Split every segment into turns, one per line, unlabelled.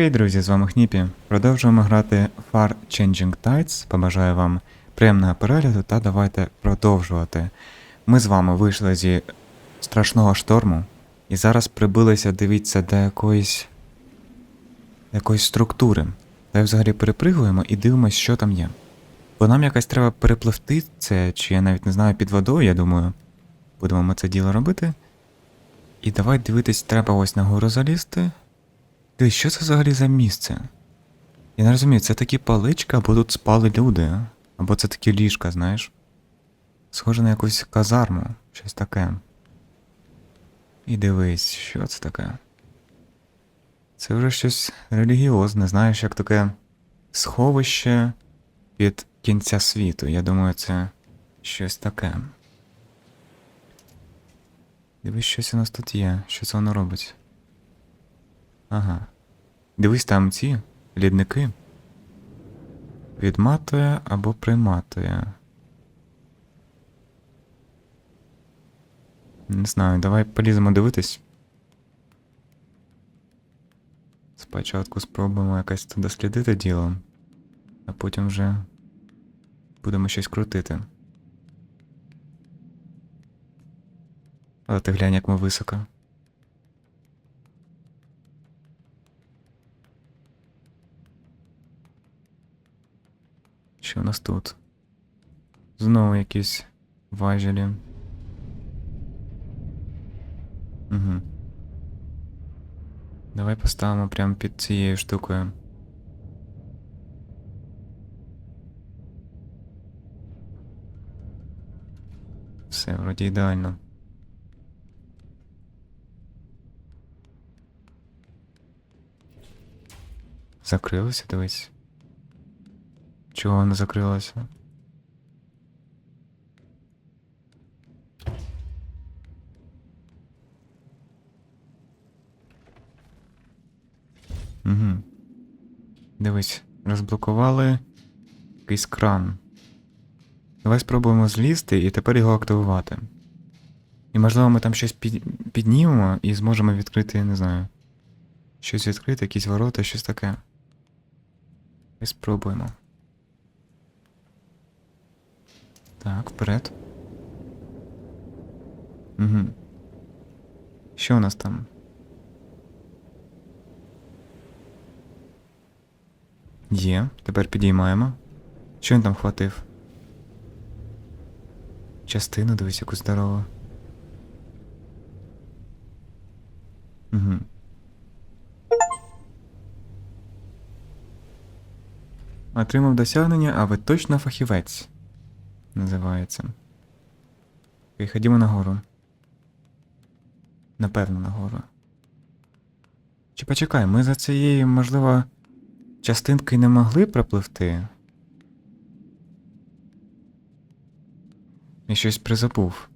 Хей, друзі, з вами Хніпі. Продовжуємо грати Far Changing Tides. Побажаю вам приємного перегляду та давайте продовжувати. Ми з вами вийшли зі страшного шторму і зараз прибилися, дивіться, до якоїсь, якоїсь структури. Та взагалі перепригуємо і дивимось, що там є. Бо нам якось треба перепливти це, чи я навіть не знаю, під водою, я думаю. Будемо ми це діло робити. І давай дивитись, треба ось на гору залізти. Дивись, що це взагалі за місце? Я не розумію, це такі палички, або тут спали люди, або це такі ліжка, знаєш? Схоже на якусь казарму, щось таке. І дивись, що це таке? Це вже щось релігіозне, знаєш, як таке сховище від кінця світу. Я думаю, це щось таке. Дивись, щось у нас тут є. Що це воно робить? Ага. Дивись там ці лідники. Відматує або приматує. Не знаю, давай поліземо дивитись. Спочатку спробуємо якось це дослідити діло, а потім вже будемо щось крутити. Але ти глянь, як ми високо. Що у нас тут? Знову якісь важелі. Угу. Давай поставимо прямо під цією штукою. Все, вроді ідеально. Закрилося, дивись. Чого воно закрилося? Угу. Дивись, розблокували якийсь кран. Давай спробуємо злізти і тепер його активувати. І можливо ми там щось під... піднімемо і зможемо відкрити, я не знаю. Щось відкрити, якісь ворота, щось таке. І спробуємо. Так, вперед. Угу. Що у нас там? Є, тепер підіймаємо. Що він там хватив? Частину, дивись, яку здорову. Угу. Отримав досягнення, а ви точно фахівець. Називається. Окей, ходімо нагору. Напевно, нагору. Чи почекай, ми за цією, можливо, частинкою не могли пропливти? Я щось призабув.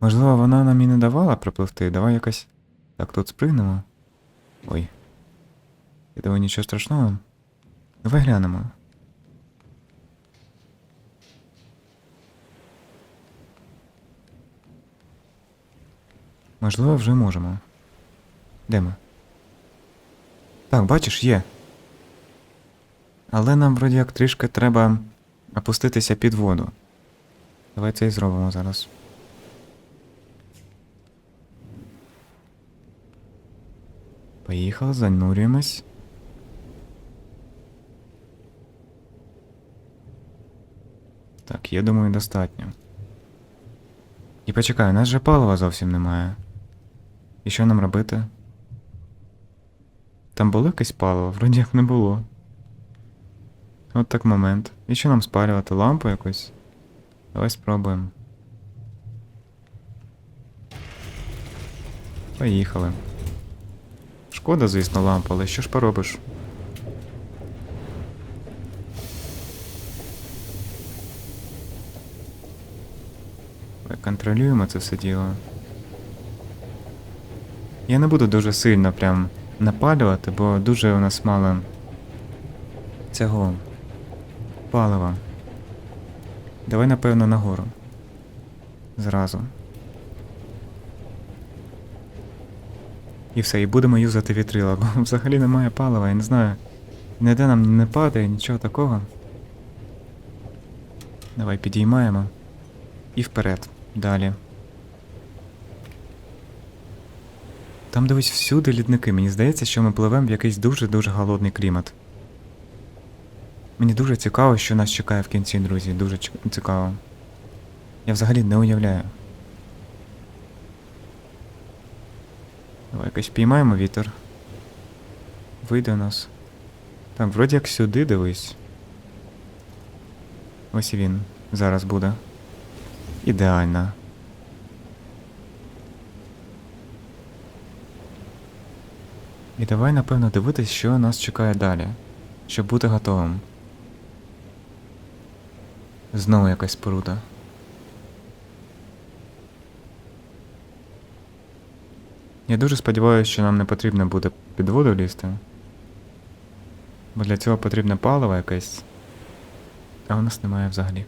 Можливо, вона нам і не давала пропливти. Давай якось. Так, тут спригнемо. Ой. Я думаю, нічого страшного. Давай глянемо. Можливо, вже можемо. Де ми? Так, бачиш, є. Але нам вроді як трішки треба опуститися під воду. Давай це і зробимо зараз. Поїхали, занурюємось. Так, я думаю, достатньо. І почекай, у нас же палива зовсім немає. І що нам робити? Там було якесь паливо? Вроді як не було. От так момент. І що нам спалювати? Лампу якусь? Давай спробуємо. Поїхали. Шкода, звісно, лампа, але що ж поробиш? Контролюємо це все діло. Я не буду дуже сильно прям напалювати, бо дуже у нас мало цього палива. Давай, напевно, нагору. Зразу. І все, і будемо юзати вітрила, бо взагалі немає палива, я не знаю. Ніде нам не падає, нічого такого. Давай підіймаємо. І вперед. Далі. Там дивись всюди лідники. Мені здається, що ми пливемо в якийсь дуже-дуже голодний клімат. Мені дуже цікаво, що нас чекає в кінці, друзі. Дуже цікаво. Я взагалі не уявляю. Давай якось піймаємо вітер. Вийде у нас. Так, вроді як сюди дивись. Ось він зараз буде. Ідеально. І давай, напевно, дивитись, що нас чекає далі, щоб бути готовим. Знову якась споруда. Я дуже сподіваюся, що нам не потрібно буде під воду лізти. Бо для цього потрібне паливо якесь. А у нас немає взагалі.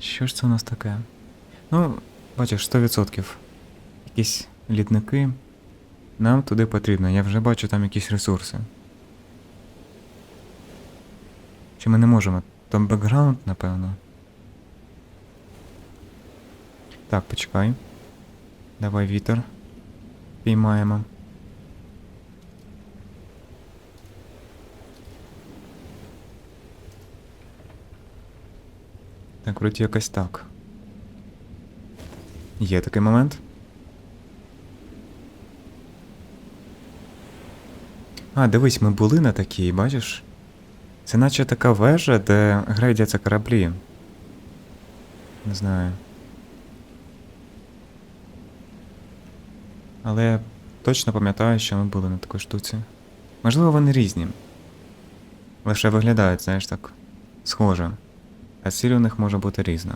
Що ж це у нас таке? Ну, бачиш, 100%. Якісь літники. Нам туди потрібно. Я вже бачу там якісь ресурси. Чи ми не можемо? Там бекграунд, напевно. Так, почекай. Давай вітер. Піймаємо. Вроді якось так. Є такий момент. А, дивись, ми були на такій, бачиш? Це наче така вежа, де грейдяться кораблі. Не знаю. Але я точно пам'ятаю, що ми були на такій штуці. Можливо, вони різні. Лише виглядають, знаєш, так, схоже. А ціль у них може бути різна.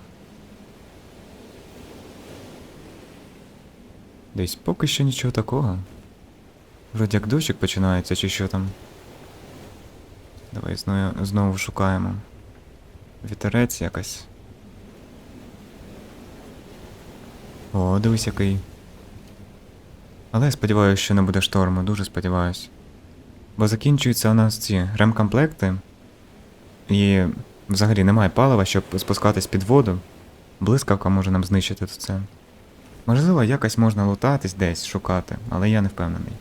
Десь поки що нічого такого. Вроді як дощик починається, чи що там. Давай знову, знову шукаємо. Вітерець якась. О, дивись який. Але я сподіваюся, що не буде шторму, дуже сподіваюсь. Бо закінчуються у нас ці ремкомплекти. І взагалі немає палива, щоб спускатись під воду. Блискавка може нам знищити це. Можливо, якось можна лутатись десь, шукати, але я не впевнений.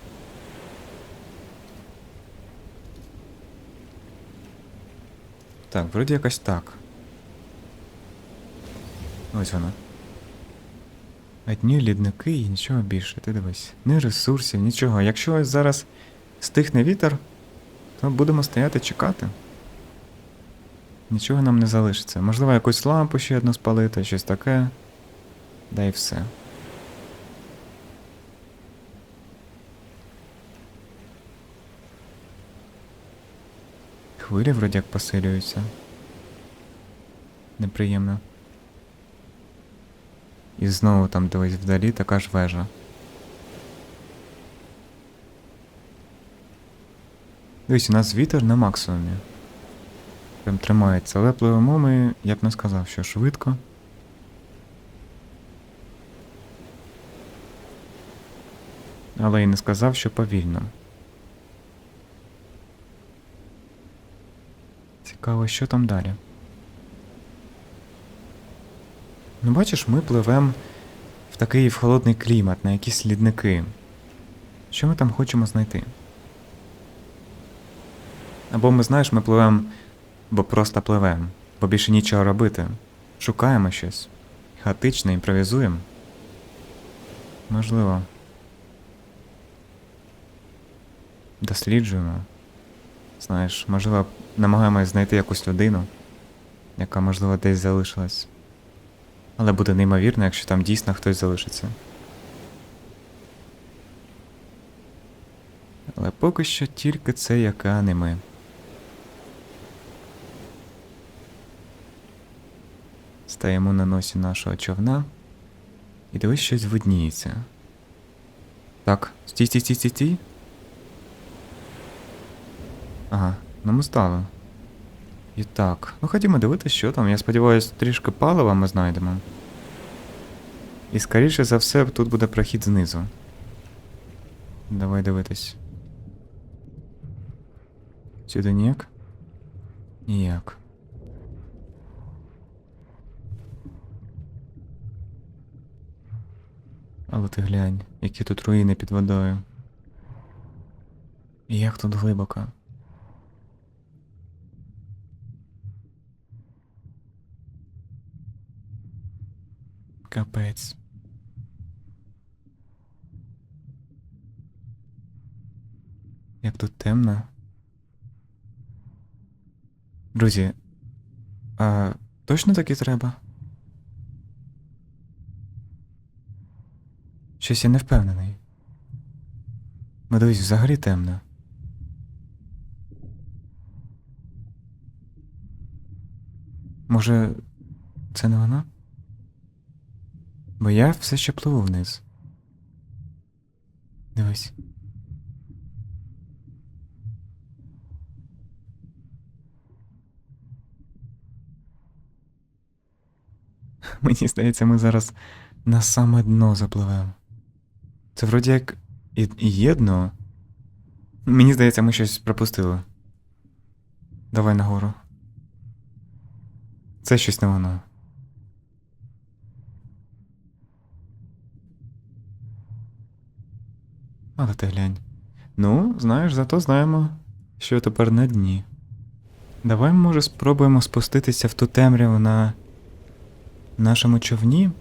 Так, вроді якось так. Ось вона. Одні лідники і нічого більше, ти дивись. Ні ресурсів, нічого. Якщо ось зараз стихне вітер, то будемо стояти чекати. Нічого нам не залишиться. Можливо, якусь лампу ще одну спалити, щось таке. Да і все. Хвилі вроді як посилюються. Неприємно. І знову там дивись вдалі така ж вежа. Дивись, у нас вітер на максимумі. Прям тримається, але пливемо ми, я б не сказав, що швидко. Але і не сказав, що повільно. Цікаво, що там далі. Ну, бачиш, ми пливемо в такий в холодний клімат, на якісь лідники. Що ми там хочемо знайти? Або ми, знаєш, ми пливемо, бо просто пливемо, бо більше нічого робити. Шукаємо щось. Хаотично імпровізуємо. Можливо. Досліджуємо. Знаєш, можливо, намагаємось знайти якусь людину, яка, можливо, десь залишилась. Але буде неймовірно, якщо там дійсно хтось залишиться. Але поки що тільки це яка не ми. Стаємо на носі нашого човна. І дивись, щось видніється. Так, стій, стій, стій, стій, стій. Ага, Нам стало. І так. Ну ходімо дивитися, що там. Я сподіваюся, трішки палива ми знайдемо. І скоріше за все, тут буде прохід знизу. Давай дивитись. Сюди ніяк? Ніяк. Але ти глянь, які тут руїни під водою. І як тут глибоко. Капець. Як тут темно. Друзі, а точно так і треба? Щось я не впевнений. Ну дивись, взагалі темно. Може, це не вона? Бо я все ще пливу вниз. Дивись. Мені здається, ми зараз на саме дно запливемо. Це вроді як і. Мені здається, ми щось пропустили. Давай нагору. Це щось не воно. Але ти глянь. Ну, знаєш, зато знаємо, що тепер на дні. Давай, може, спробуємо спуститися в ту темряву на нашому човні.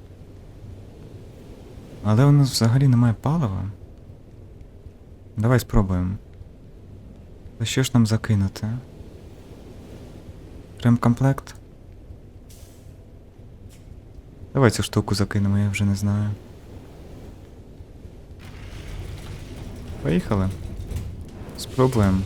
Але у нас взагалі немає палива. Давай спробуємо. Та що ж нам закинути? Ремкомплект? Давай цю штуку закинемо, я вже не знаю. Поїхали. Спробуємо.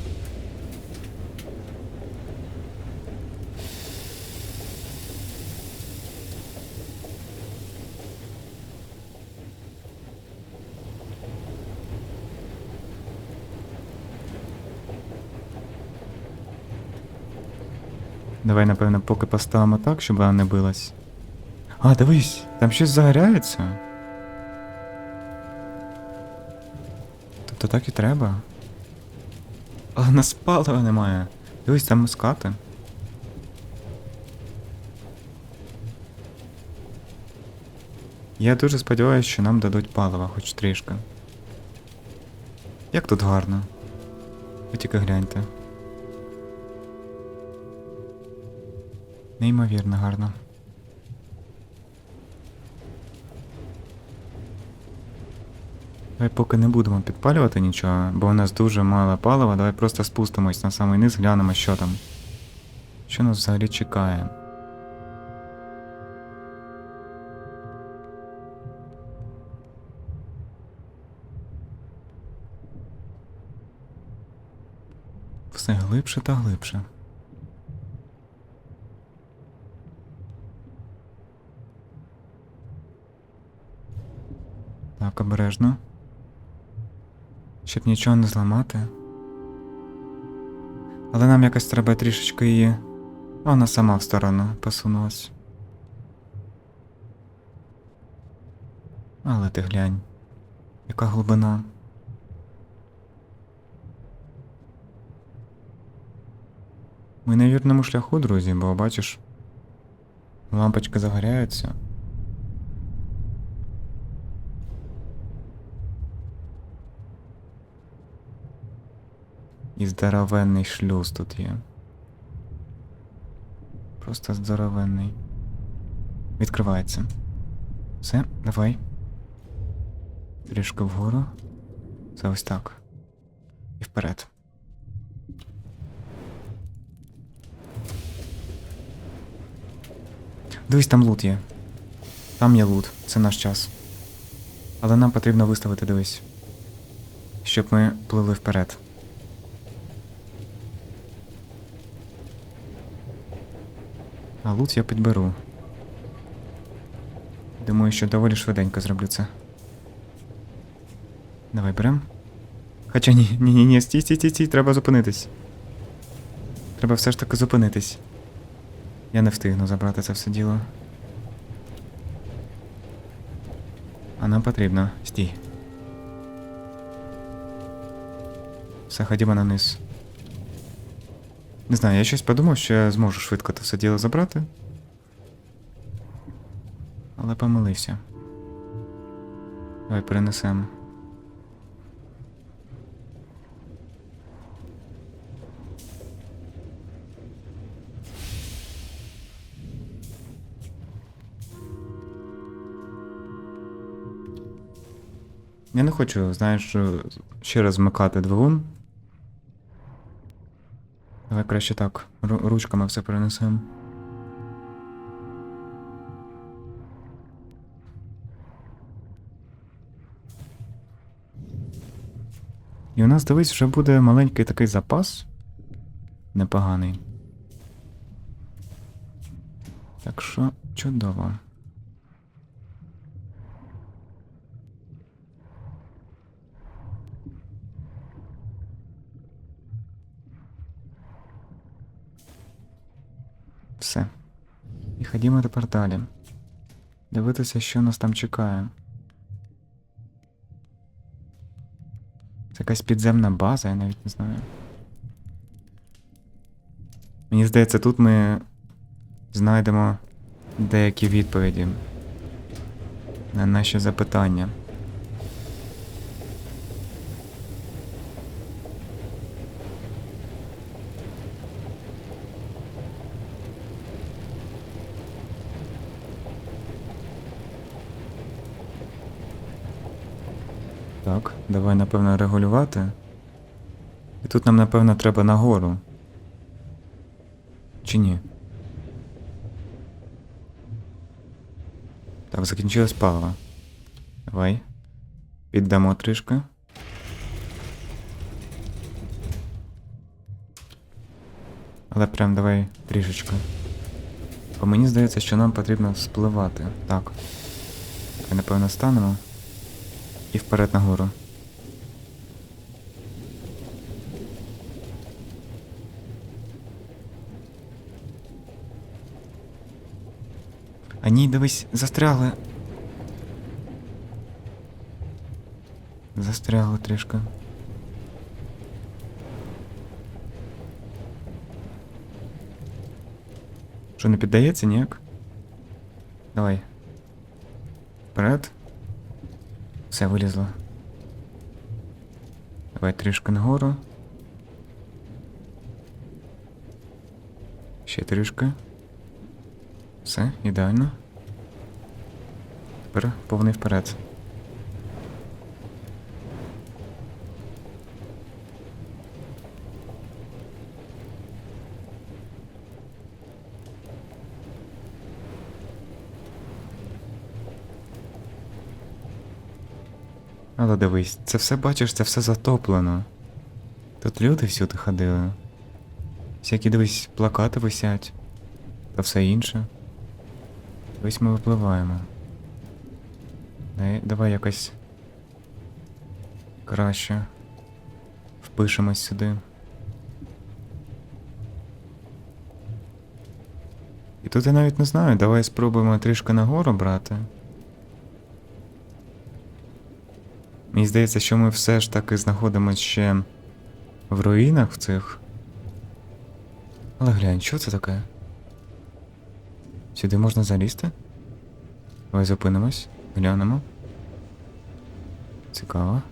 Давай, напевно, поки поставимо так, щоб вона не билась. А, дивись, там щось загоряється. Тобто так і треба. Але нас палива немає. Дивись, там скати. Я дуже сподіваюся, що нам дадуть палива хоч трішки. Як тут гарно. Ви тільки гляньте. Неймовірно гарно. Давай поки не будемо підпалювати нічого, бо у нас дуже мало палива, давай просто спустимось на самий низ, глянемо, що там. Що нас взагалі чекає. Все глибше та глибше. Так, обережно. Щоб нічого не зламати. Але нам якось треба трішечки її. Вона сама в сторону посунулась. Але ти глянь, яка глибина. Ми на вірному шляху, друзі, бо бачиш, лампочки загоряються. І здоровенний шлюз тут є. Просто здоровенний. Відкривається. Все, давай. Трішки вгору. Це ось так. І вперед. Дивись, там лут є. Там є лут, це наш час. Але нам потрібно виставити, дивись. Щоб ми плили вперед. А лут я підберу. Думаю, що доволі швиденько зроблю це. Давай берем. Хоча ні, ні, ні, ні, стій, стій, стій, стій, треба зупинитись. Треба все ж таки зупинитись. Я не встигну забрати це все діло. А нам потрібно. Стій. Все, ходімо на низ. Не знаю, я щось подумав, що я зможу швидко це все діло забрати. Але помилився. Давай перенесемо. Я не хочу, знаєш, ще раз вмикати двигун. Давай краще так. Ручками все перенесемо. І у нас, дивись, вже буде маленький такий запас. Непоганий. Так що чудово. Все. І ходімо тепер далі. Дивитися, що нас там чекає. Це якась підземна база, я навіть не знаю. Мені здається, тут ми знайдемо деякі відповіді на наші запитання. Так, давай, напевно, регулювати. І тут нам, напевно, треба нагору. Чи ні? Так, закінчилось паливо. Давай. Піддамо трішки. Але прям давай трішечки. Бо мені здається, що нам потрібно спливати. Так. Напевно, станемо. І вперед нагору. А ні, дивись, застрягли. Застрягли трішки. Що не піддається ніяк? Давай. Вперед. Все вилізло. Давай трішки нагору. Ще трішки. Все, ідеально. Тепер повний вперед. Але дивись, це все бачиш, це все затоплено. Тут люди всюди ходили. Всякі дивись, плакати висять. Та все інше. Ось ми випливаємо. Давай якось краще впишемось сюди. І тут я навіть не знаю, давай спробуємо трішки нагору брати. Мені здається, що ми все ж таки знаходимося ще в руїнах в цих. Але глянь, що це таке? Сюди можна залізти? Давай зупинимось, глянемо. Цікаво.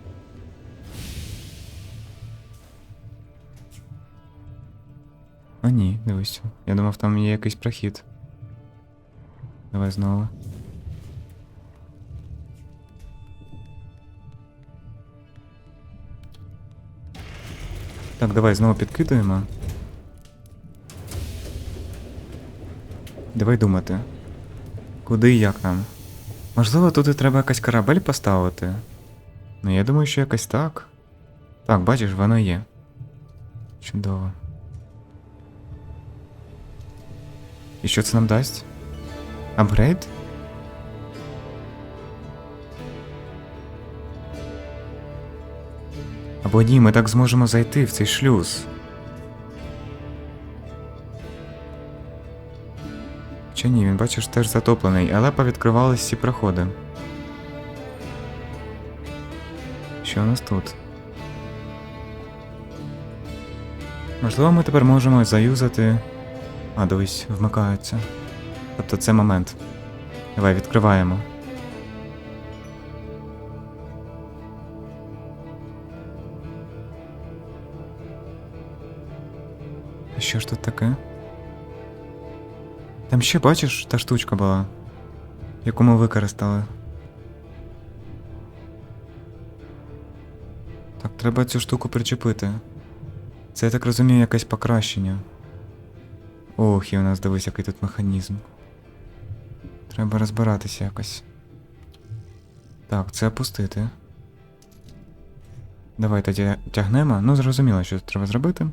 А ні, дивись. Я думав, там є якийсь прохід. Давай знову. Так, давай знову підкидуємо. Давай думати. Куди і як нам? Можливо, тут і треба якась корабель поставити. Ну, я думаю, що якось так. Так, бачиш, воно є. Чудово. І що це нам дасть? Апгрейд? Або ні, ми так зможемо зайти в цей шлюз. Чи ні, він бачиш теж затоплений, але повідкривались всі проходи. Що у нас тут? Можливо, ми тепер можемо заюзати. А, дивись, вмикаються. Тобто це момент. Давай відкриваємо. Що ж тут таке? Там ще бачиш, та штучка була, яку ми використали. Так, треба цю штуку причепити. Це, я так розумію, якесь покращення. Ох, і у нас дивись, який тут механізм. Треба розбиратися якось. Так, це опустити. Давай тоді тягнемо. Ну, зрозуміло, що треба зробити.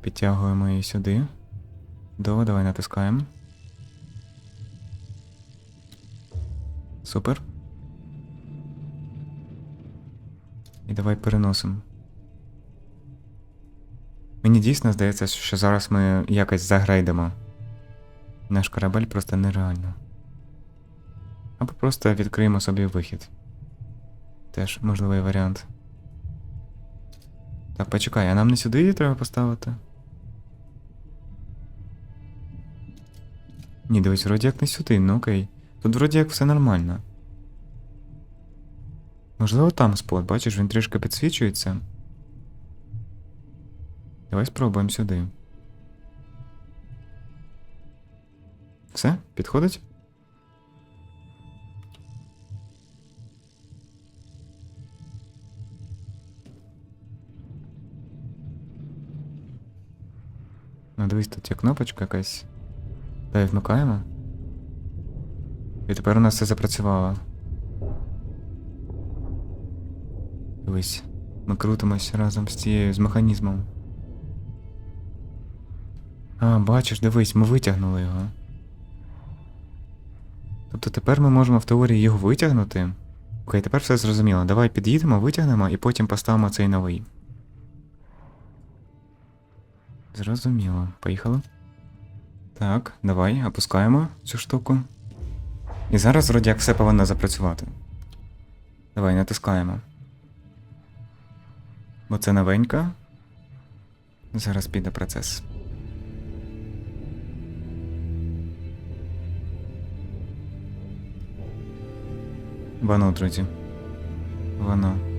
Підтягуємо її сюди. До, давай натискаємо. Супер. І давай переносимо. Мені дійсно здається, що зараз ми якось загрейдемо. Наш корабель просто нереально. Або просто відкриємо собі вихід. Теж можливий варіант. Так, почекай, а нам не сюди її треба поставити? Ні, дивись, вроді як не сюди, ну окей. Тут вроді як все нормально. Можливо, там спот, бачиш, він трішки підсвічується. Давай спробуємо сюди. Все? Підходить? Ну, дивись, тут є кнопочка якась. Давай вмикаємо. І тепер у нас все запрацювало. Дивись, ми крутимось разом з цією з механізмом. А, бачиш, дивись, ми витягнули його. Тобто тепер ми можемо в теорії його витягнути. Окей, тепер все зрозуміло. Давай під'їдемо, витягнемо і потім поставимо цей новий. Зрозуміло. Поїхали. Так, давай, опускаємо цю штуку. І зараз вроді як все повинно запрацювати. Давай, натискаємо. Бо це новенька. Зараз піде процес. Воно, друзі. Воно.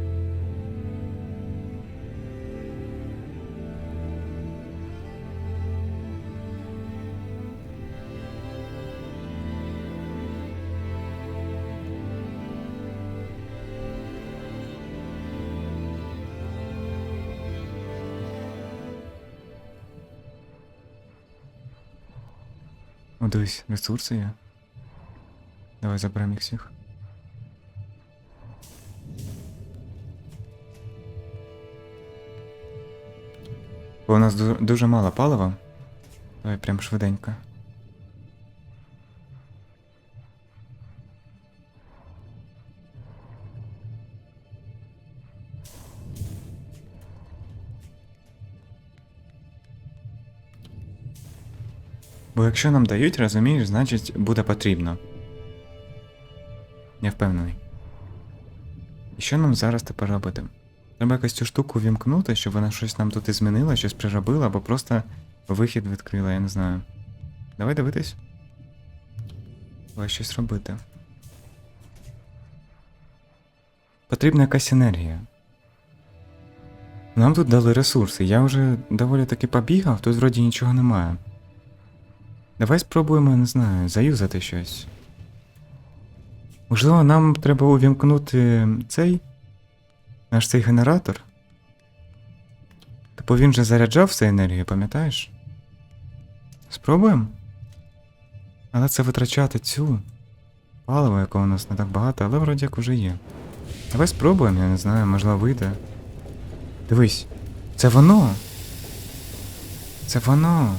О, дивись, ресурси є. Давай заберемо їх всіх. Бо у нас ду- дуже мало палива. Давай прям швиденько. Якщо нам дають, розумієш, значить буде потрібно. Я впевнений. І що нам зараз тепер робити? Треба якось цю штуку вімкнути, щоб вона щось нам тут і змінила, щось приробила, або просто вихід відкрила, я не знаю. Давай дивитись. Давай щось робити. Потрібна якась енергія. Нам тут дали ресурси. Я вже доволі таки побігав, тут вроді нічого немає. Давай спробуємо, не знаю, заюзати щось. Можливо, нам треба увімкнути цей наш цей генератор. Типу він же заряджав всю енергію, пам'ятаєш? Спробуємо? Але це витрачати цю паливо, якого у нас не так багато, але вроді як уже є. Давай спробуємо, я не знаю, можливо вийде. Дивись, це воно. Це воно.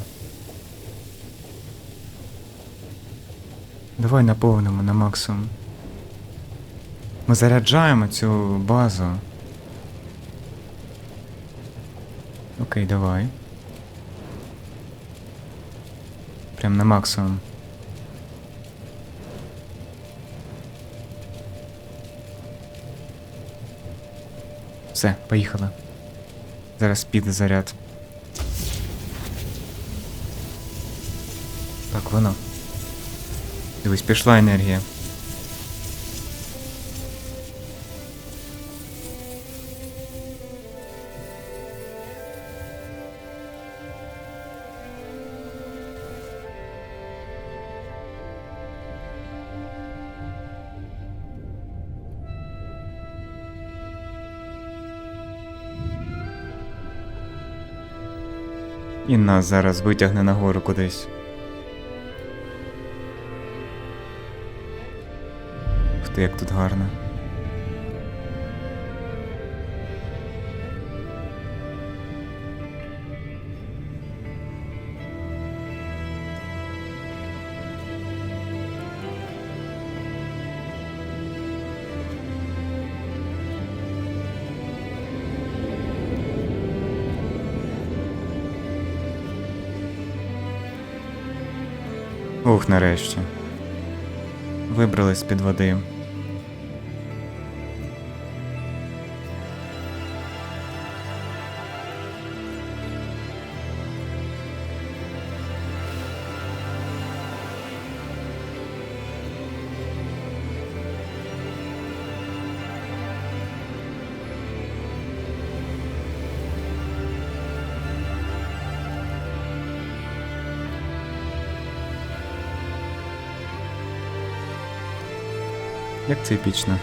Давай наповнимо на максимум. Ми заряджаємо цю базу. Окей, давай. Прям на максимум. Все, поїхали. Зараз піде заряд. Так, воно. Дивись, пішла енергія. І нас зараз витягне нагору кудись. Ух як тут гарно. Ух, нарешті. Вибрались з-під води. Як це епічно.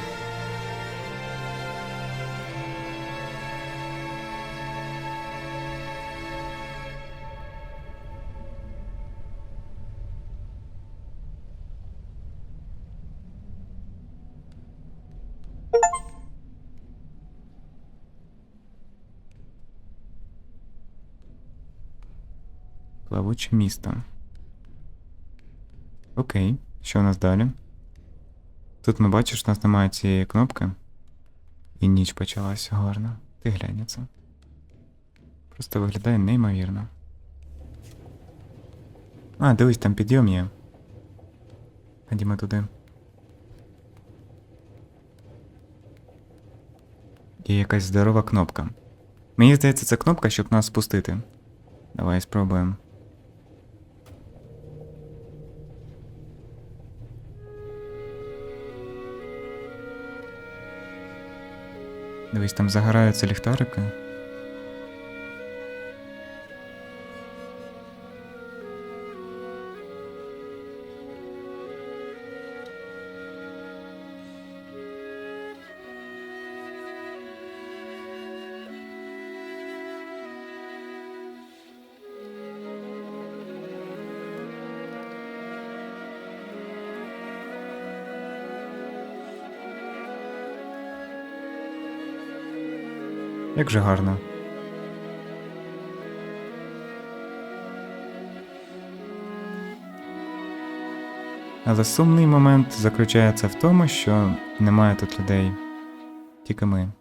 Плавуче місто. Окей, що у нас далі? Тут ми бачиш, у нас немає цієї кнопки. І ніч почалася гарно. Ти це. Просто виглядає неймовірно. А, дивись, там підйом є. Ходімо туди. Є якась здорова кнопка. Мені здається, це кнопка, щоб нас спустити. Давай спробуємо. Дивись, там загораються ліхтарики. Як же гарно. Але сумний момент заключається в тому, що немає тут людей. Тільки ми.